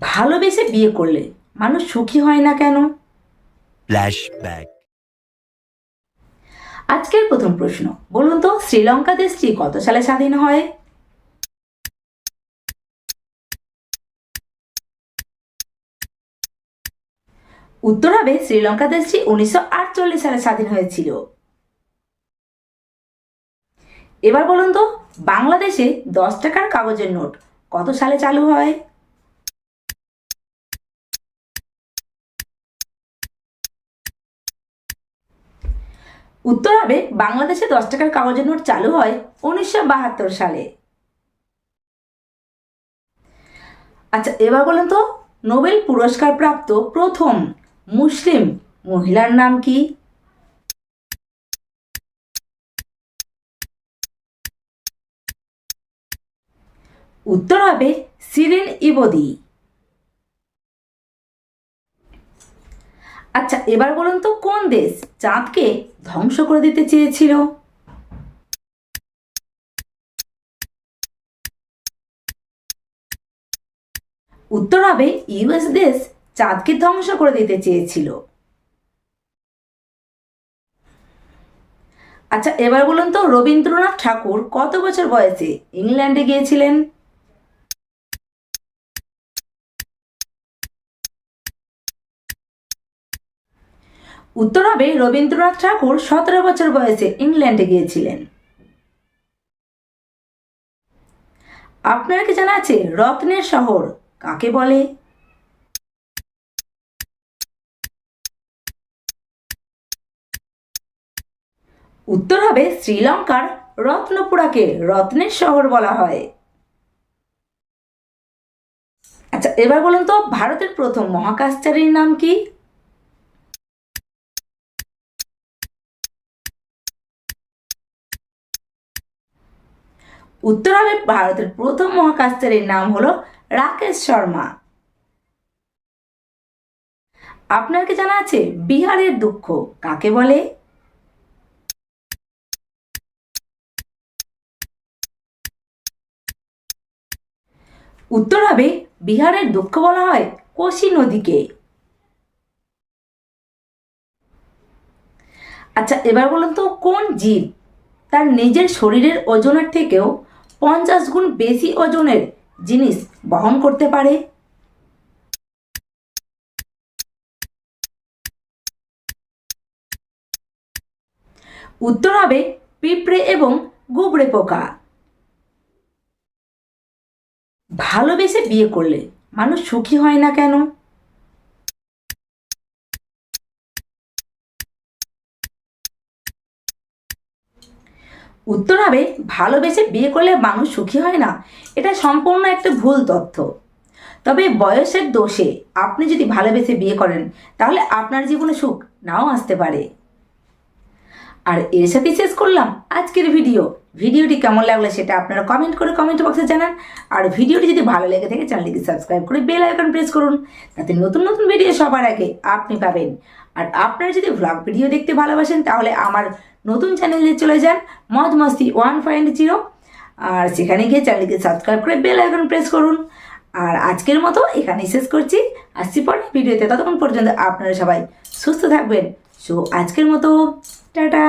ভালোবেসে বিয়ে করলে মানুষ সুখী হয় না কেন. আজকের প্রথম প্রশ্ন বলুন তো শ্রীলঙ্কা দেশটি কত সালে স্বাধীন হয়? উত্তর হবে শ্রীলঙ্কা দেশটি উনিশশো আটচল্লিশ সালে স্বাধীন হয়েছিল। এবার বলুন তো বাংলাদেশে দশ টাকার কাগজের নোট কত সালে চালু হয়? উত্তর হবে, বাংলাদেশে দশ টাকার কাগজের নোট চালু হয় উনিশশো বাহাত্তর সালে। আচ্ছা এবার বলুন তো, নোবেল পুরস্কার প্রাপ্ত প্রথম মুসলিম মহিলার নাম কি? উত্তর হবে, সিরিন ইবদি। আচ্ছা এবার বলুন তো কোন দেশ চাঁদকে ধ্বংস করে দিতে চেয়েছিল? উত্তর হবে, ইউএস দেশ চাঁদকে ধ্বংস করে দিতে চেয়েছিল। আচ্ছা এবার বলুন তো রবীন্দ্রনাথ ঠাকুর কত বছর বয়সে ইংল্যান্ডে গিয়েছিলেন? উত্তর হবে রবীন্দ্রনাথ ঠাকুর সতেরো বছর বয়সে ইংল্যান্ডে গিয়েছিলেন। আপনার কি জানা আছে রত্নের শহর? কাকে বলে? উত্তর হবে শ্রীলঙ্কার রত্নপুরাকে রত্নের শহর বলা হয়। আচ্ছা এবার বলুন তো, ভারতের প্রথম মহাকাশচারীর নাম কি? উত্তর হবে ভারতের প্রথম মহাকাশচারীর নাম হলো রাকেশ শর্মা। আপনার কি জানা আছে বিহারের দুঃখ? কাকে বলে? উত্তর হবে বিহারের দুঃখ বলা হয় কোশি নদীকে। আচ্ছা এবার বলুন তো কোন জীব তার নিজের শরীরের ওজনের থেকেও পঞ্চাশ গুণ বেশি ওজনের জিনিস বহন করতে পারে। উত্তর হবে পিঁপড়ে এবং গুবড়ে পোকা। ভালোবেসে বিয়ে করলে মানুষ সুখী হয় না কেন? উত্তর হবে ভালোবেসে বিয়ে করলে মানুষ সুখী হয় না, এটা সম্পূর্ণ একটা ভুল তথ্য। তবে বয়সের দোষে আপনি যদি ভালোবেসে বিয়ে করেন, তাহলে আপনার জীবনে সুখ নাও আসতে পারে। আর এর সাথেই শেষ করলাম আজকের ভিডিও। ভিডিওটি কেমন লাগল সেটা আপনারা কমেন্ট করে কমেন্ট বক্সে জানান। আর ভিডিওটি যদি ভালো লেগে থাকে, চ্যানেলটিকে সাবস্ক্রাইব করে বেল আইকন প্রেস করুন। তাতে নতুন নতুন ভিডিও সবার আগে আপনি পাবেন। আর আপনারা যদি ভ্লগ ভিডিও দেখতে ভালোবাসেন, তাহলে আমার নতুন চ্যানেলে চলে যান মজ মস্তি ওয়ান পয়েন্ট জিরো আর সেখানে গিয়ে চ্যানেলটিকে সাবস্ক্রাইব করে বেল আইকন প্রেস করুন। আর আজকের মতো এখানেই শেষ করছি। আসছি পরে ভিডিওতে। ততক্ষণ পর্যন্ত আপনারা সবাই সুস্থ থাকবেন। সো আজকের মতো, টাটা!